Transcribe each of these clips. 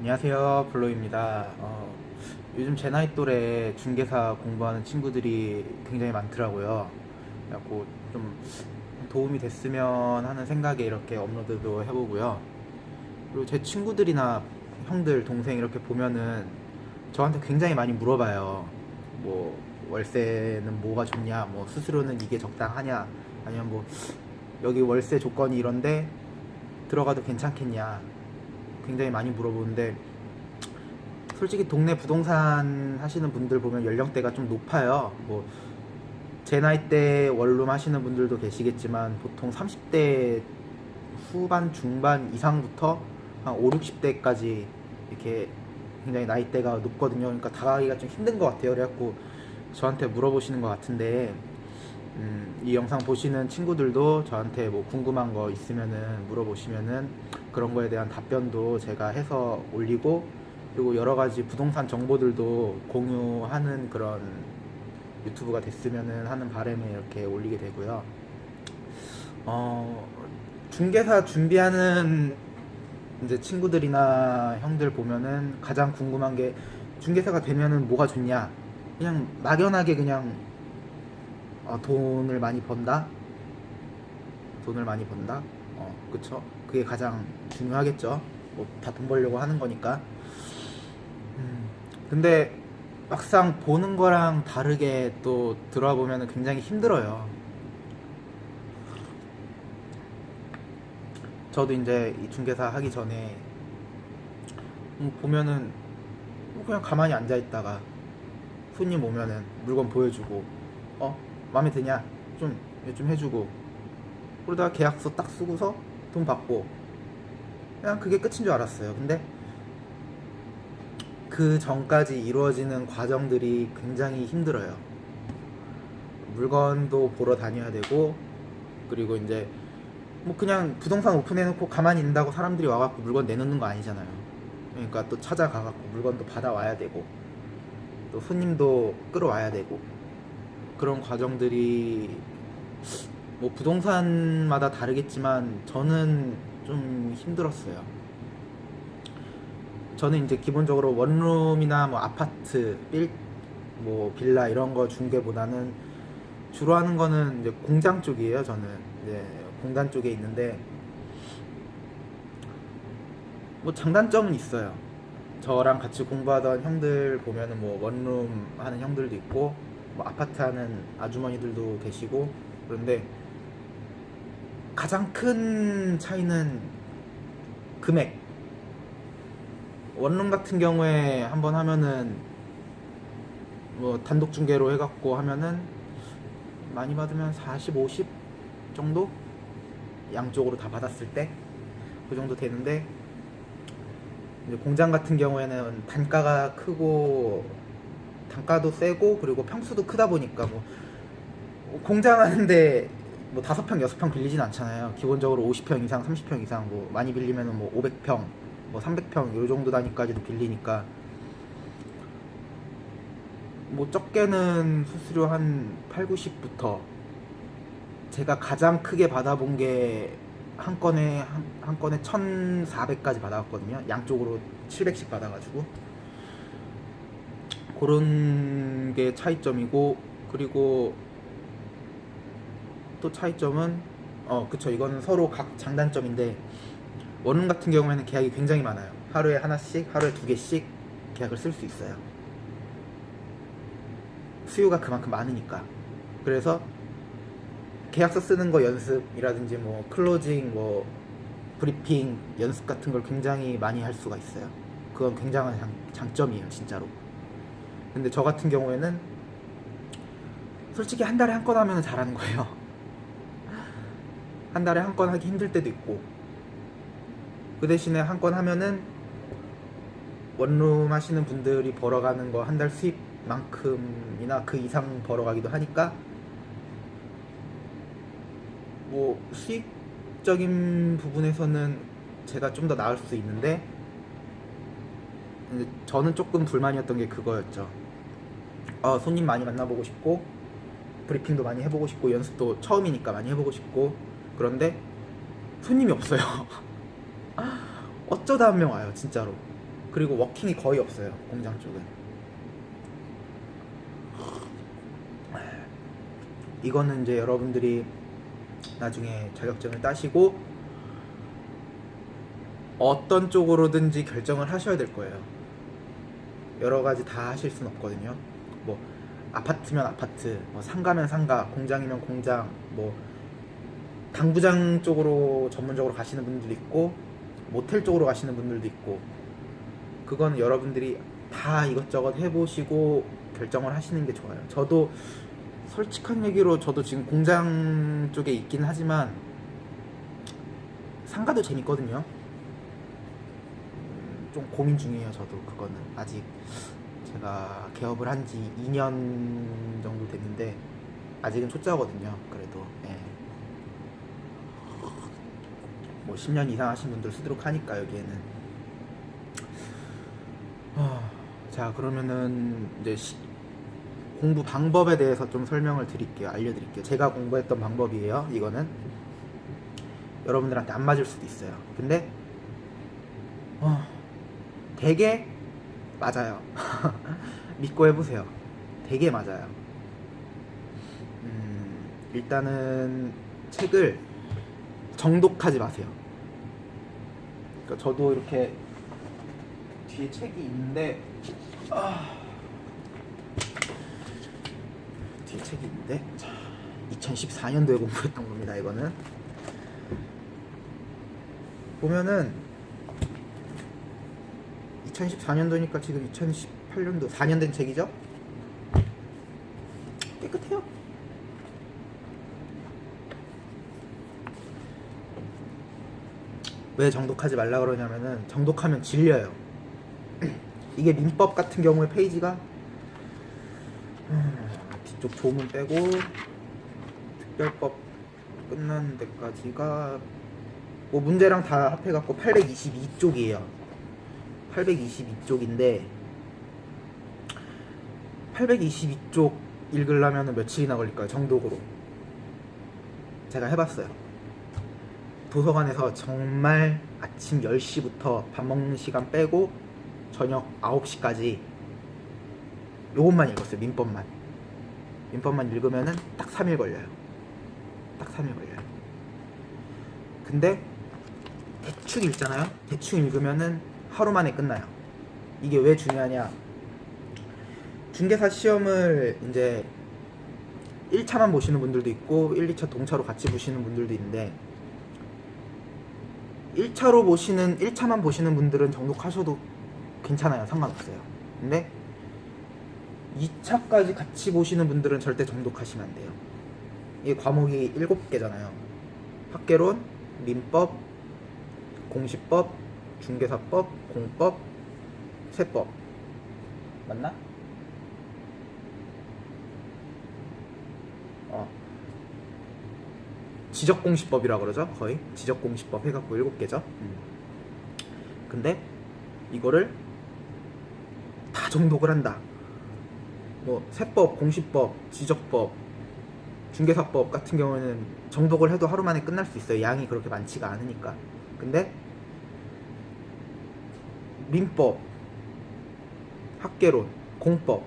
안녕하세요. 블로입니다. 어, 요즘 제 나이 또래 중개사 공부하는 친구들이 굉장히 많더라고요. 그래갖고 좀 도움이 됐으면 하는 생각에 이렇게 업로드도 해보고요. 그리고 제 친구들이나 형들 동생 이렇게 보면은 저한테 굉장히 많이 물어봐요. 뭐 월세는 뭐가 좋냐 뭐 수수료는 이게 적당하냐 아니면 뭐 여기 월세 조건이 이런데 들어가도 괜찮겠냐 굉장히 많이 물어보는데 솔직히 동네 부동산 하시는 분들 보면 연령대가 좀 높아요. 뭐 제 나이 때 원룸 하시는 분들도 계시겠지만 보통 30대 후반 중반 이상부터 한 5, 60대까지 이렇게 굉장히 나이대가 높거든요. 그러니까 다가기가 좀 힘든 것 같아요. 그래갖고 저한테 물어보시는 것 같은데 음, 이 영상 보시는 친구들도 저한테 뭐 궁금한 거 있으면은 물어보시면은 그런 거에 대한 답변도 제가 해서 올리고 그리고 여러 가지 부동산 정보들도 공유하는 그런 유튜브가 됐으면은 하는 바람에 이렇게 올리게 되고요. 어, 중개사 준비하는 이제 친구들이나 형들 보면은 가장 궁금한 게 중개사가 되면은 뭐가 좋냐? 그냥 막연하게 그냥 어, 돈을 많이 번다? 돈을 많이 번다? 어, 그쵸? 그게 가장 중요하겠죠. 뭐, 다 돈 벌려고 하는 거니까. 음, 근데 막상 보는 거랑 다르게 또 들어와 보면 굉장히 힘들어요. 저도 이제 이 중개사 하기 전에 음, 보면은 뭐 그냥 가만히 앉아 있다가 손님 오면은 물건 보여주고 어 마음에 드냐? 좀 좀 해주고. 그러다가 계약서 딱 쓰고서 돈 받고. 그냥 그게 끝인 줄 알았어요. 근데 그 전까지 이루어지는 과정들이 굉장히 힘들어요. 물건도 보러 다녀야 되고 그리고 이제 뭐 그냥 부동산 오픈해놓고 가만히 있는다고 사람들이 와갖고 물건 내놓는 거 아니잖아요. 그러니까 또 찾아가갖고 물건도 받아와야 되고 또 손님도 끌어와야 되고 그런 과정들이 뭐 부동산마다 다르겠지만 저는 좀 힘들었어요. 저는 이제 기본적으로 원룸이나 뭐 아파트, 빌, 뭐 빌라 이런 거 중개보다는 주로 하는 거는 이제 공장 쪽이에요. 저는 네, 공단 쪽에 있는데 뭐 장단점은 있어요. 저랑 같이 공부하던 형들 보면은 뭐 원룸 하는 형들도 있고 뭐 아파트 하는 아주머니들도 계시고 그런데 가장 큰 차이는 금액. 원룸 같은 경우에 한번 하면은 뭐 단독 중개로 해갖고 하면은 많이 받으면 40, 50 정도 양쪽으로 다 받았을 때 그 정도 되는데 공장 같은 경우에는 단가가 크고 단가도 세고 그리고 평수도 크다 보니까 뭐 공장 하는데 뭐 다섯 평 여섯 평 빌리진 않잖아요. 기본적으로 50평 이상, 30평 이상 뭐 많이 빌리면은 뭐 500평, 뭐 300평 요 정도 단위까지도 빌리니까 뭐 적게는 수수료 한 8, 90부터 제가 가장 크게 받아본 게 한 건에 한, 한 건에 1,400까지 받아왔거든요. 양쪽으로 700씩 받아가지고 그런 게 차이점이고 그리고 또 차이점은 어 그쵸 이거는 서로 각 장단점인데 원룸 같은 경우에는 계약이 굉장히 많아요. 하루에 하나씩, 하루에 두 개씩 계약을 쓸 수 있어요. 수요가 그만큼 많으니까. 그래서 계약서 쓰는 거 연습이라든지 뭐 클로징 뭐 브리핑 연습 같은 걸 굉장히 많이 할 수가 있어요. 그건 굉장한 장, 장점이에요, 진짜로. 근데 저 같은 경우에는 솔직히 한 달에 한 건 하면 잘하는 거예요. 한 달에 한 건 하기 힘들 때도 있고 그 대신에 한 건 하면은 원룸 하시는 분들이 벌어가는 거 한 달 수입만큼이나 그 이상 벌어가기도 하니까 뭐 수익적인 부분에서는 제가 좀 더 나을 수 있는데 저는 조금 불만이었던 게 그거였죠. 어, 손님 많이 만나보고 싶고 브리핑도 많이 해보고 싶고 연습도 처음이니까 많이 해보고 싶고 그런데 손님이 없어요. 어쩌다 한 명 와요, 진짜로. 그리고 워킹이 거의 없어요 공장 쪽은 이거는 이제 여러분들이 나중에 자격증을 따시고 어떤 쪽으로든지 결정을 하셔야 될 거예요 여러 가지 다 하실 순 없거든요 뭐 아파트면 아파트 뭐 상가면 상가 공장이면 공장 뭐 당구장 쪽으로 전문적으로 가시는 분들도 있고 모텔 쪽으로 가시는 분들도 있고 그거는 여러분들이 다 이것저것 해보시고 결정을 하시는 게 좋아요. 저도 솔직한 얘기로 저도 지금 공장 쪽에 있긴 하지만 상가도 재밌거든요. 음, 좀 고민 중이에요. 저도 그거는 아직 제가 개업을 한 지 2년 정도 됐는데 아직은 초짜거든요. 그래도. 예. 뭐 10년 이상 하신 분들 쓰도록 하니까 여기에는. 아, 자 그러면은 이제 시- 공부 방법에 대해서 좀 설명을 드릴게요 알려드릴게요. 제가 공부했던 방법이에요 이거는. 여러분들한테 안 맞을 수도 있어요. 근데 어, 되게 맞아요 믿고 해보세요. 되게 맞아요. 음, 일단은 책을 정독하지 마세요. 그러니까 저도 이렇게 뒤에 책이 있는데 아, 뒤에 책이 있는데? 자, 2014년도에 공부했던 겁니다 이거는. 보면은 2014년도니까 지금 2018년도 4년 된 책이죠 깨끗해요 왜 정독하지 말라 그러냐면은 정독하면 질려요. 이게 민법 같은 경우에 페이지가 음, 뒤쪽 조문 빼고 특별법 끝나는 데까지가 뭐 문제랑 다 합해갖고 822쪽이에요. 822쪽인데 822쪽 읽으려면 며칠이나 걸릴까요? 정독으로 제가 해봤어요. 도서관에서 정말 아침 10시부터 밥 먹는 시간 빼고 저녁 9시까지 요것만 읽었어요. 민법만. 민법만 읽으면은 딱 3일 걸려요. 딱 3일 걸려요. 근데 대충 읽잖아요. 대충 읽으면은 하루 만에 끝나요. 이게 왜 중요하냐? 중개사 시험을 이제 1차만 보시는 분들도 있고 1, 2차 동차로 같이 보시는 분들도 있는데 1차로 보시는 1차만 보시는 분들은 정독하셔도 괜찮아요. 상관없어요. 근데 2차까지 같이 보시는 분들은 절대 정독하시면 안 돼요. 이 과목이 7개잖아요. 학개론, 민법, 공시법, 중개사법, 공법, 세법. 맞나? 지적공시법이라 그러죠? 거의? 지적공시법 해갖고 일곱 개죠? 근데 이거를 다 정독을 한다. 뭐 세법 공시법 지적법 중개사법 같은 경우에는 정독을 해도 하루 만에 끝날 수 있어요. 양이 그렇게 많지가 않으니까. 근데 민법 학개론 공법.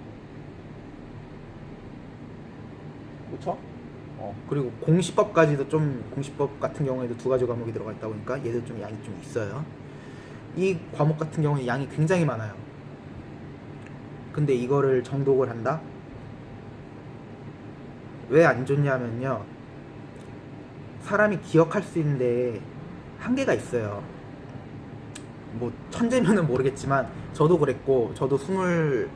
그렇죠? 어, 그리고 공시법까지도 좀 공시법 같은 경우에도 두 가지 과목이 들어가 있다 보니까 얘도 좀 양이 좀 있어요. 이 과목 같은 경우에 양이 굉장히 많아요. 근데 이거를 정독을 한다? 왜 안 좋냐면요. 사람이 기억할 수 있는데 한계가 있어요. 뭐 천재면은 모르겠지만 저도 그랬고 저도 스물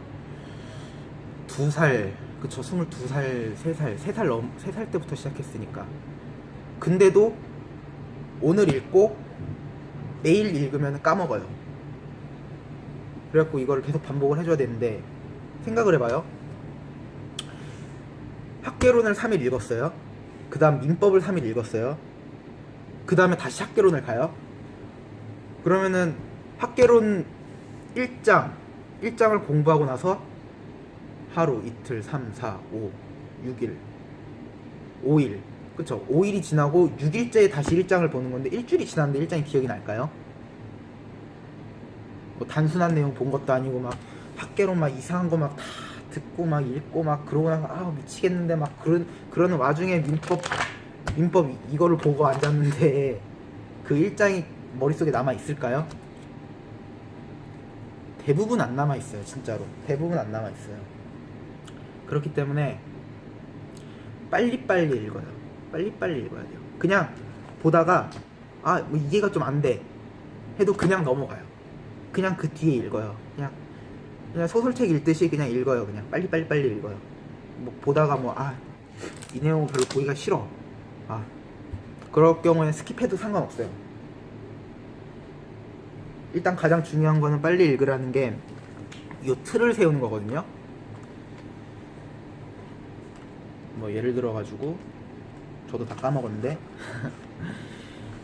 두살 그쵸 22살 3살 3살 넘 3살 때부터 시작했으니까. 근데도 오늘 읽고 내일 읽으면 까먹어요. 그래갖고 이거를 계속 반복을 해줘야 되는데 생각을 해봐요. 학개론을 3일 읽었어요. 그 다음 민법을 3일 읽었어요. 그 다음에 다시 학개론을 가요. 그러면은 학개론 1장 1장을 공부하고 나서 하루, 이틀, 3, 4, 5, 6일, 5일. 그쵸? 5일이 지나고 6일째에 다시 1장을 보는 건데 일주일이 지났는데 1장이 기억이 날까요? 뭐 단순한 내용 본 것도 아니고 막 학계로 막 이상한 거 막 다 듣고 막 읽고 막 그러고 나서 아 미치겠는데 막 그런 그러는 와중에 민법 민법 이- 이거를 보고 앉았는데 그 일장이 머릿속에 남아 있을까요? 대부분 안 남아 있어요, 진짜로. 대부분 안 남아 있어요. 그렇기 때문에 빨리빨리 읽어요. 빨리빨리 읽어야 돼요. 그냥 보다가 아, 뭐 이해가 좀 안 돼. 해도 그냥 넘어가요. 그냥 그 뒤에 읽어요. 그냥 그냥 소설책 읽듯이 그냥 읽어요. 그냥 빨리빨리 빨리 읽어요. 뭐 보다가 뭐 아, 이 내용 별로 보기가 싫어. 아. 그럴 경우에 스킵해도 상관없어요. 일단 가장 중요한 거는 빨리 읽으라는 게 이 틀을 세우는 거거든요. 뭐 예를 들어 가지고 저도 다 까먹었는데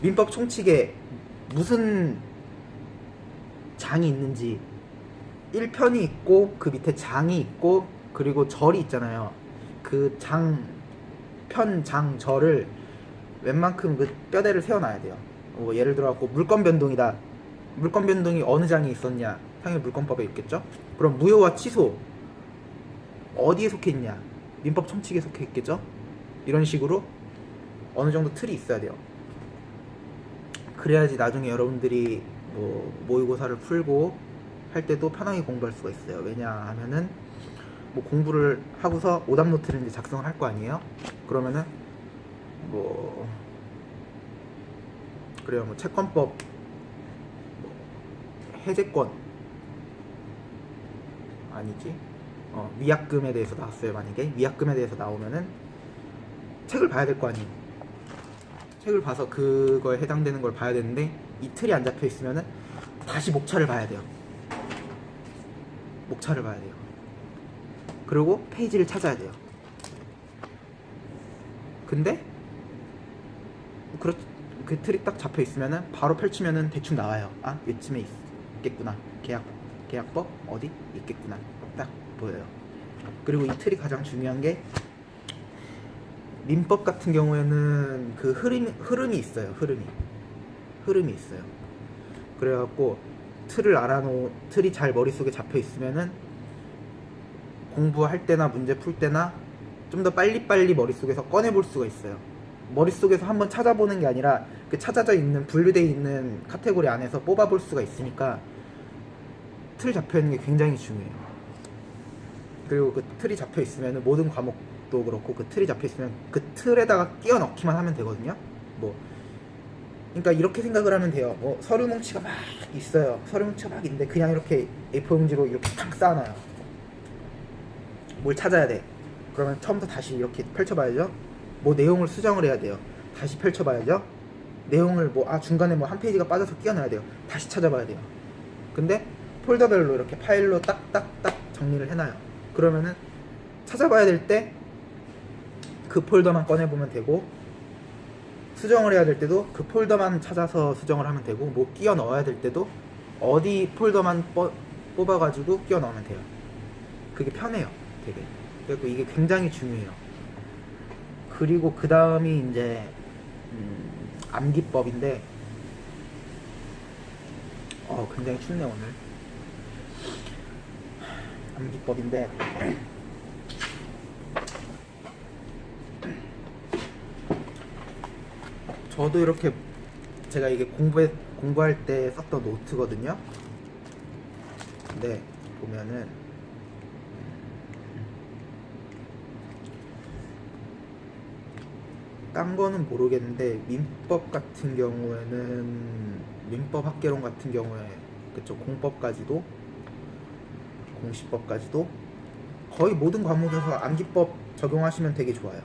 민법 총칙에 무슨 장이 있는지 1편이 있고 그 밑에 장이 있고 그리고 절이 있잖아요. 그 장, 편, 장, 절을 웬만큼 그 뼈대를 세워놔야 돼요. 뭐 예를 들어 갖고 물건 변동이다. 물건 변동이 어느 장에 있었냐? 당연히 물건법에 있겠죠. 그럼 무효와 취소 어디에 속해 있냐? 민법 총칙에 속해 있겠죠. 이런 식으로 어느 정도 틀이 있어야 돼요. 그래야지 나중에 여러분들이 뭐 모의고사를 풀고 할 때도 편하게 공부할 수가 있어요. 왜냐하면은 뭐 공부를 하고서 오답 노트를 이제 작성을 할 거 아니에요. 그러면은 뭐 그래요. 뭐 채권법 뭐 해제권 아니지? 어, 위약금에 대해서 나왔어요. 만약에 위약금에 대해서 나오면은 책을 봐야 될 거 아니에요. 책을 봐서 그거에 해당되는 걸 봐야 되는데 이 틀이 안 잡혀 있으면은 다시 목차를 봐야 돼요. 목차를 봐야 돼요. 그리고 페이지를 찾아야 돼요. 근데 그렇 그 틀이 딱 잡혀 있으면은 바로 펼치면은 대충 나와요. 아 요쯤에 있겠구나. 계약 계약법 어디 있겠구나. 딱 보여요. 그리고 이 틀이 가장 중요한 게 민법 같은 경우에는 그 흐름 흐름이 있어요. 흐름이 흐름이 있어요. 그래갖고 틀을 알아놓 틀이 잘 머릿속에 잡혀 있으면은 공부할 때나 문제 풀 때나 좀 더 빨리빨리 머릿속에서 꺼내볼 수가 있어요. 머릿속에서 한번 찾아보는 게 아니라 그 찾아져 있는 분류되어 있는 카테고리 안에서 뽑아볼 수가 있으니까 틀 잡혀 있는 게 굉장히 중요해요. 그리고 그 틀이 잡혀 있으면 모든 과목도 그렇고 그 틀이 잡혀 있으면 그 틀에다가 끼워 넣기만 하면 되거든요. 뭐 그러니까 이렇게 생각을 하면 돼요. 뭐 서류 뭉치가 막 있어요. 서류 뭉치가 막 있는데 그냥 이렇게 A4 용지로 이렇게 탁 쌓아놔요. 뭘 찾아야 돼. 그러면 처음부터 다시 이렇게 펼쳐봐야죠. 뭐 내용을 수정을 해야 돼요. 다시 펼쳐봐야죠. 내용을 뭐 아 중간에 뭐 한 페이지가 빠져서 끼워넣어야 돼요. 다시 찾아봐야 돼요. 근데 폴더별로 이렇게 파일로 딱딱딱 정리를 해놔요. 그러면은 찾아봐야 될 때 그 폴더만 꺼내보면 되고 수정을 해야 될 때도 그 폴더만 찾아서 수정을 하면 되고 뭐 끼워 넣어야 될 때도 어디 폴더만 뻗- 뽑아가지고 끼워 넣으면 돼요. 그게 편해요, 되게. 그리고 이게 굉장히 중요해요. 그리고 그 다음이 이제 음, 암기법인데 어 굉장히 춥네 오늘. 암기법인데 저도 이렇게 제가 이게 공부에 공부할 때 썼던 노트거든요. 근데 보면은 딴 거는 모르겠는데 민법 같은 경우에는 민법 학개론 같은 경우에 그쪽 공법까지도 공시법까지도 거의 모든 과목에서 암기법 적용하시면 되게 좋아요.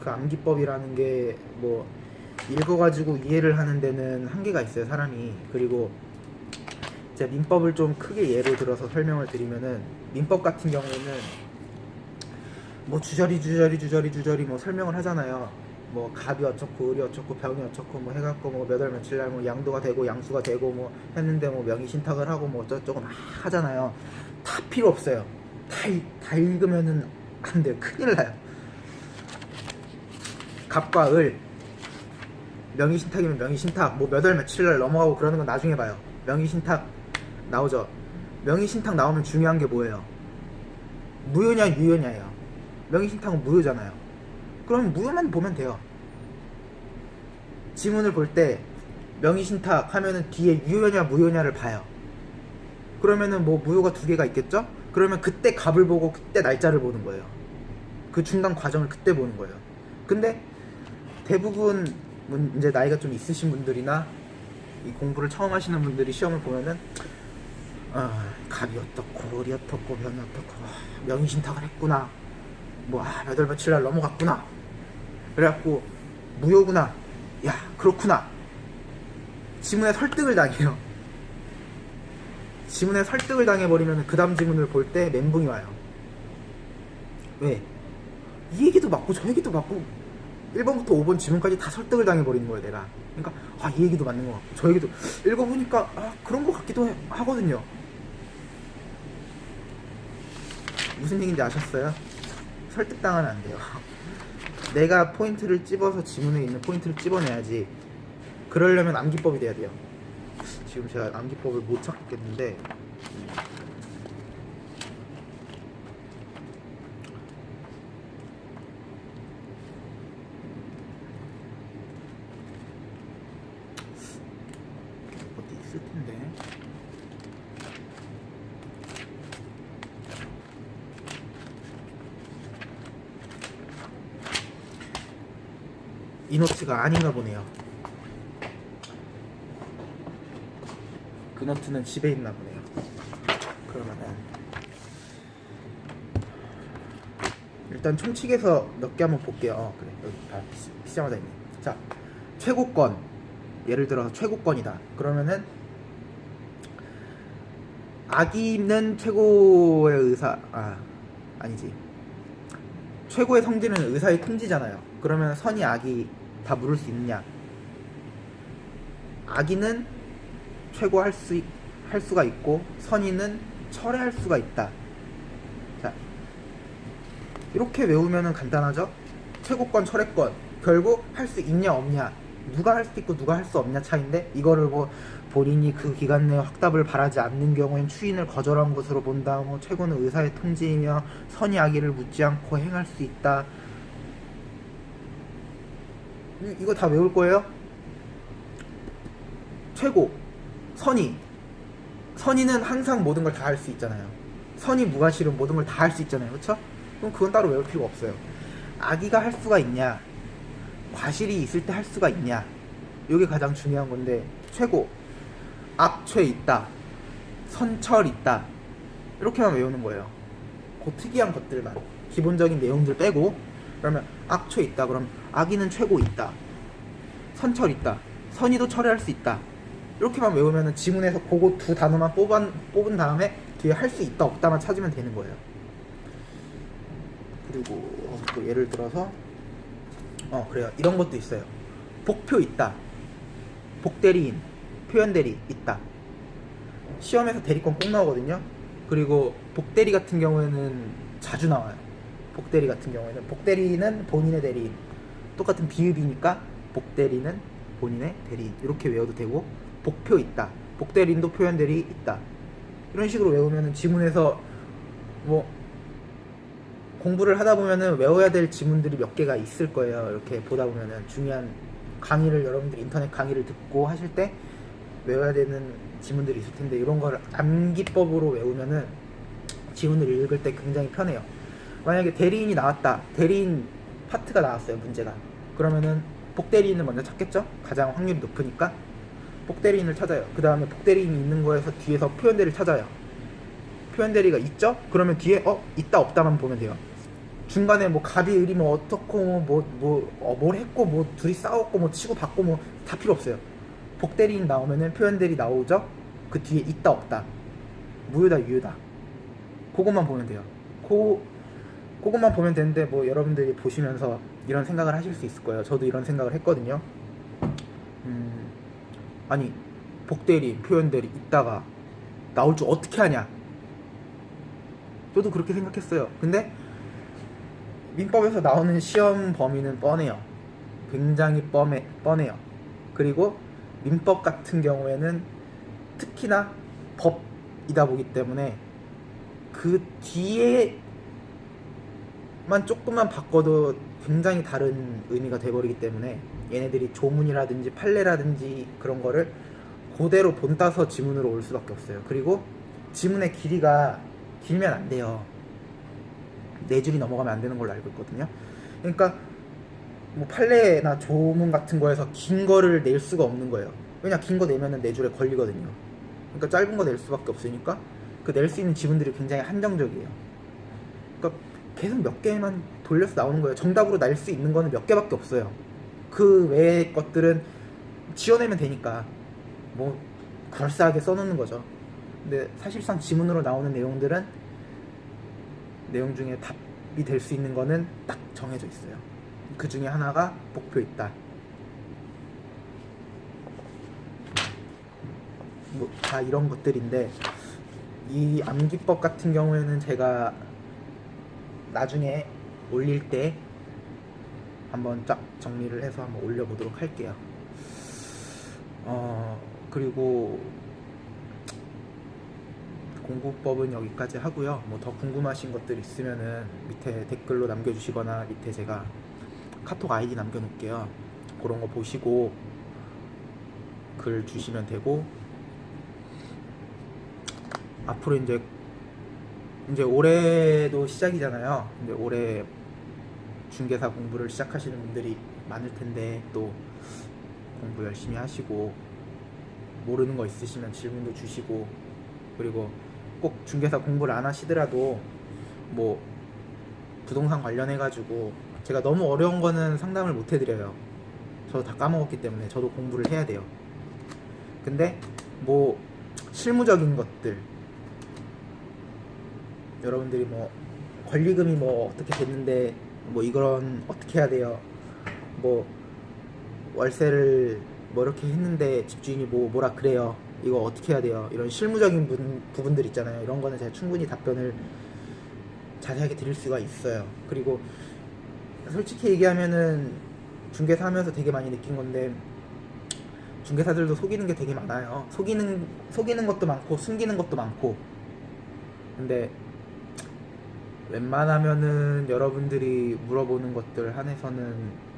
그 암기법이라는 게 뭐 읽어가지고 이해를 하는 데는 한계가 있어요 사람이 그리고 제가 민법을 좀 크게 예로 들어서 설명을 드리면은 민법 같은 경우에는 뭐 주저리 주저리 주저리 주저리 뭐 설명을 하잖아요 뭐 갑이 어쩌고 을이 어쩌고 병이 어쩌고 뭐 해갖고 뭐 몇월 며칠 날뭐 양도가 되고 양수가 되고 뭐 했는데 뭐 명의 신탁을 하고 뭐 어쩌고저쩌고 막 하잖아요 다 필요 없어요 다, 읽- 다 읽으면은 안 돼요 큰일 나요 갑과 을 명의 신탁이면 명의 신탁 뭐 몇 월 며칠 날 넘어가고 그러는 건 나중에 봐요 명의 신탁 나오죠. 명의 신탁 나오면 중요한 게 뭐예요? 무효냐 유효냐예요. 명의 신탁은 무효잖아요. 그럼 무효만 보면 돼요. 지문을 볼 때 명의신탁 하면은 뒤에 유효냐 무효냐를 봐요. 그러면은 뭐 무효가 두 개가 있겠죠? 그러면 그때 값을 보고 그때 날짜를 보는 거예요. 그 중간 과정을 그때 보는 거예요. 근데 대부분 문- 이제 나이가 좀 있으신 분들이나 이 공부를 처음 하시는 분들이 시험을 보면은 아, 갑이 어떻고 월이 어떻고 면이 어떻고 아, 명의신탁을 했구나 뭐 아, 몇월 며칠 날 넘어갔구나 그래갖고 무효구나. 야 그렇구나. 지문에 설득을 당해요. 지문에 설득을 당해버리면 그 다음 지문을 볼 때 멘붕이 와요. 왜? 이 얘기도 맞고 저 얘기도 맞고 1번부터 5번 지문까지 다 설득을 당해버리는 거예요 내가. 그러니까 아 이 얘기도 맞는 것 같고 저 얘기도 읽어보니까 아 그런 것 같기도 해- 하거든요. 무슨 얘기인지 아셨어요? 설득당하면 안 돼요 내가 포인트를 찝어서 지문에 있는 포인트를 찝어내야지. 그러려면 암기법이 돼야 돼요. 지금 제가 암기법을 못 찾겠는데 어디 있을 텐데 이 노트가 아닌가 보네요. 그 노트는 집에 있나 보네요. 그러면은 일단 총칙에서 몇 개 한번 볼게요. 어, 그래 여기 다 피- 피자마자 있네. 자 최고권 예를 들어서 최고권이다. 그러면은 악이는 최고의 의사 아 아니지 최고의 성질은 의사의 통지잖아요. 그러면 선이 악이 다 물을 수 있느냐? 악이는 최고할 수 있- 할 수가 있고 선의는 철회할 수가 있다. 자 이렇게 외우면은 간단하죠? 최고권 철회권 결국 할 수 있냐 없냐 누가 할 수 있고 누가 할 수 없냐 차인데 이거를 뭐 본인이 그 기간 내에 확답을 바라지 않는 경우엔 추인을 거절한 것으로 본다. 뭐 최고는 의사의 통지이며 선의 악의를 묻지 않고 행할 수 있다. 이- 이거 다 외울 거예요? 최고 선의 선의는 항상 모든 걸 다 할 수 있잖아요. 선의 무과실은 모든 걸 다 할 수 있잖아요. 그렇죠? 그럼 그건 따로 외울 필요가 없어요. 악의가 할 수가 있냐? 과실이 있을 때 할 수가 있냐? 이게 가장 중요한 건데 최고 악최 있다. 선철 있다. 이렇게만 외우는 거예요. 그 특이한 것들만 기본적인 내용들 빼고 그러면 악최 있다. 그럼 악의는 최고 있다. 선철 있다. 선의도 철회할 수 있다. 이렇게만 외우면은 지문에서 그거 두 단어만 뽑은, 뽑은 다음에 뒤에 할 수 있다 없다만 찾으면 되는 거예요. 그리고 어, 또 예를 들어서 어 그래요 이런 것도 있어요. 복표 있다. 복대리인 표현대리 있다. 시험에서 대리권 꼭 나오거든요. 그리고 복대리 같은 경우에는 자주 나와요. 복대리 같은 경우에는 복대리는 본인의 대리인 똑같은 비읍이니까 복대리는 본인의 대리인 이렇게 외워도 되고 복표 있다. 복대리인도 표현대리 있다. 이런 식으로 외우면은 지문에서 뭐 공부를 하다 보면은 외워야 될 지문들이 몇 개가 있을 거예요. 이렇게 보다 보면은 중요한 강의를 여러분들이 인터넷 강의를 듣고 하실 때 외워야 되는 지문들이 있을 텐데 이런 걸 암기법으로 외우면은 지문을 읽을 때 굉장히 편해요. 만약에 대리인이 나왔다. 대리인 파트가 나왔어요. 문제가. 그러면은 복대리인을 먼저 찾겠죠? 가장 확률이 높으니까 복대리인을 찾아요. 그 다음에 복대리인이 있는 거에서 뒤에서 표현대리를 찾아요. 표현대리가 있죠? 그러면 뒤에 어 있다 없다만 보면 돼요. 중간에 뭐 갑이 의리면 어떻고 뭐뭐뭘 했고 뭐 둘이 싸웠고 뭐 치고 받고 뭐 다 필요 없어요. 복대리인 나오면은 표현대리 나오죠? 그 뒤에 있다 없다 무효다 유효다 그것만 보면 돼요. 그 그것만 보면 되는데 뭐 여러분들이 보시면서 이런 생각을 하실 수 있을 거예요. 저도 이런 생각을 했거든요. 음, 아니 복대리 표현대리 있다가 나올 줄 어떻게 하냐? 저도 그렇게 생각했어요. 근데 민법에서 나오는 시험 범위는 뻔해요. 굉장히 뻔해, 뻔해요. 그리고 민법 같은 경우에는 특히나 법이다 보기 때문에 그 뒤에 만 조금만 바꿔도 굉장히 다른 의미가 돼버리기 때문에 얘네들이 조문이라든지 판례라든지 그런 거를 그대로 본따서 지문으로 올 수밖에 없어요. 그리고 지문의 길이가 길면 안 돼요. 네 줄이 넘어가면 안 되는 걸로 알고 있거든요. 그러니까 뭐 판례나 조문 같은 거에서 긴 거를 낼 수가 없는 거예요. 왜냐 긴 거 내면은 네 줄에 걸리거든요. 그러니까 짧은 거 낼 수밖에 없으니까 그 낼 수 있는 지문들이 굉장히 한정적이에요. 그러니까 계속 몇 개만 돌려서 나오는 거예요. 정답으로 낼수 있는 거는 몇 개밖에 없어요. 그 외의 것들은 지어내면 되니까 뭐 그럴싸하게 써놓는 거죠. 근데 사실상 지문으로 나오는 내용들은 내용 중에 답이 될 수 있는 거는 딱 정해져 있어요. 그 중에 하나가 목표 있다. 뭐 다 이런 것들인데 이 암기법 같은 경우에는 제가 나중에 올릴 때 한번 쫙 정리를 해서 한번 올려보도록 할게요. 어 그리고 공부법은 여기까지 하고요. 뭐 더 궁금하신 것들 있으면은 밑에 댓글로 남겨주시거나 밑에 제가 카톡 아이디 남겨놓을게요. 그런 거 보시고 글 주시면 되고 앞으로 이제 이제 올해도 시작이잖아요. 이제 올해 중개사 공부를 시작하시는 분들이 많을 텐데 또 공부 열심히 하시고 모르는 거 있으시면 질문도 주시고 그리고 꼭 중개사 공부를 안 하시더라도 뭐 부동산 관련해 가지고 제가 너무 어려운 거는 상담을 못 해드려요. 저도 다 까먹었기 때문에 저도 공부를 해야 돼요. 근데 뭐 실무적인 것들 여러분들이 뭐 권리금이 뭐 어떻게 됐는데 뭐 이건 어떻게 해야 돼요? 뭐 월세를 뭐 이렇게 했는데 집주인이 뭐 뭐라 그래요. 이거 어떻게 해야 돼요? 이런 실무적인 분, 부분들 있잖아요. 이런 거는 제가 충분히 답변을 자세하게 드릴 수가 있어요. 그리고 솔직히 얘기하면은 중개사 하면서 되게 많이 느낀 건데 중개사들도 속이는 게 되게 많아요. 속이는 속이는 것도 많고 숨기는 것도 많고. 근데 웬만하면은 여러분들이 물어보는 것들 한해서는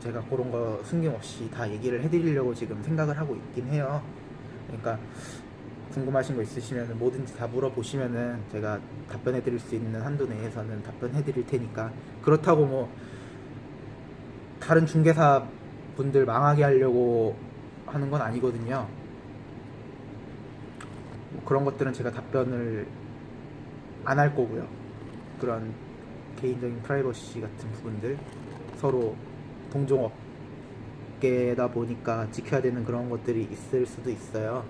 제가 그런 거 숨김없이 다 얘기를 해드리려고 지금 생각을 하고 있긴 해요. 그러니까 궁금하신 거 있으시면 뭐든지 다 물어보시면은 제가 답변해 드릴 수 있는 한도 내에서는 답변해 드릴 테니까 그렇다고 뭐 다른 중개사 분들 망하게 하려고 하는 건 아니거든요. 뭐 그런 것들은 제가 답변을 안 할 거고요. 그런 개인적인 프라이버시 같은 부분들 서로 동종업계다 보니까 지켜야 되는 그런 것들이 있을 수도 있어요.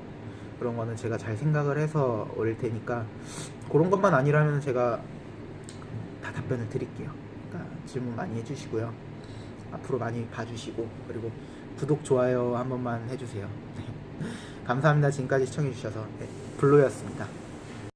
그런 거는 제가 잘 생각을 해서 올릴 테니까 그런 것만 아니라면 제가 다 답변을 드릴게요. 그러니까 질문 많이 해주시고요. 앞으로 많이 봐주시고 그리고 구독 좋아요 한 번만 해주세요. 네. 감사합니다. 지금까지 시청해주셔서 네, 블로였습니다.